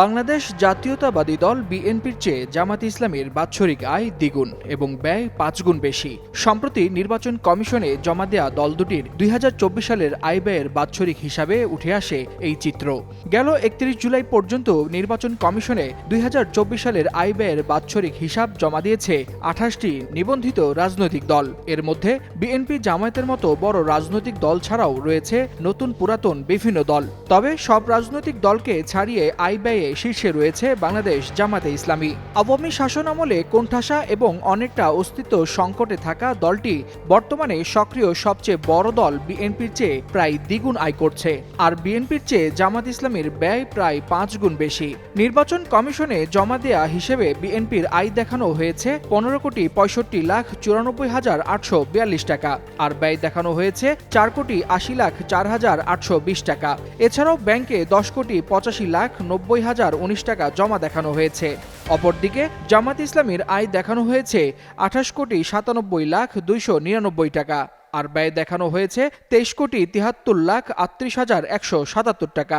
বাংলাদেশ জাতীয়তাবাদী দল বিএনপির চেয়ে জামাত ইসলামের বাৎসরিক আয় দ্বিগুণ এবং ব্যয় পাঁচগুণ বেশি। সম্প্রতি নির্বাচন কমিশনে জমা দেয়া দল দুটির দুই হাজার চব্বিশ সালের আয় ব্যয়ের বাৎসরিক হিসাবে উঠে আসে এই চিত্র। গেল একত্রিশ জুলাই পর্যন্ত নির্বাচন কমিশনে দুই হাজার চব্বিশ সালের আয় ব্যয়ের বাৎসরিক হিসাব জমা দিয়েছে আঠাশটি নিবন্ধিত রাজনৈতিক দল। এর মধ্যে বিএনপি জামায়াতের মতো বড় রাজনৈতিক দল ছাড়াও রয়েছে নতুন পুরাতন বিভিন্ন দল। তবে সব রাজনৈতিক দলকে ছাড়িয়ে আয় ব্যয়ে শীর্ষে রয়েছে বাংলাদেশ জামাতে ইসলামী। আওয়ামী শাসন আমলে কোণঠাসা এবং অনেকটা অস্তিত্ব সংকটে থাকা দলটি বর্তমানে সক্রিয় সবচেয়ে বড় দল বিএনপির চেয়ে প্রায় দ্বিগুণ আয় করছে। আর বিএনপির চেয়ে জামাত ইসলামীর ব্যয় প্রায় পাঁচ গুণ বেশি। নির্বাচন কমিশনে জমা দেয়া হিসেবে বিএনপির আয় দেখানো হয়েছে পনেরো কোটি পঁয়ষট্টি লাখ চুরানব্বই হাজার আটশো বিয়াল্লিশ টাকা। আর ব্যয় দেখানো হয়েছে চার কোটি আশি লাখ চার হাজার আটশো বিশ টাকা। এছাড়াও ব্যাংকে দশ কোটি পঁচাশি লাখ নব্বই হাজার উনিশ টাকা জমা দেখানো হয়েছে। অপরদিকে জামাত ইসলামীর আয় দেখানো হয়েছে আঠাশ কোটি সাতানব্বই লাখ দুইশো নিরানব্বই টাকা, আর ব্যয় দেখানো হয়েছে তেইশ কোটি তিহাত্তর লাখ আটত্রিশ হাজার একশো সাতাত্তর টাকা।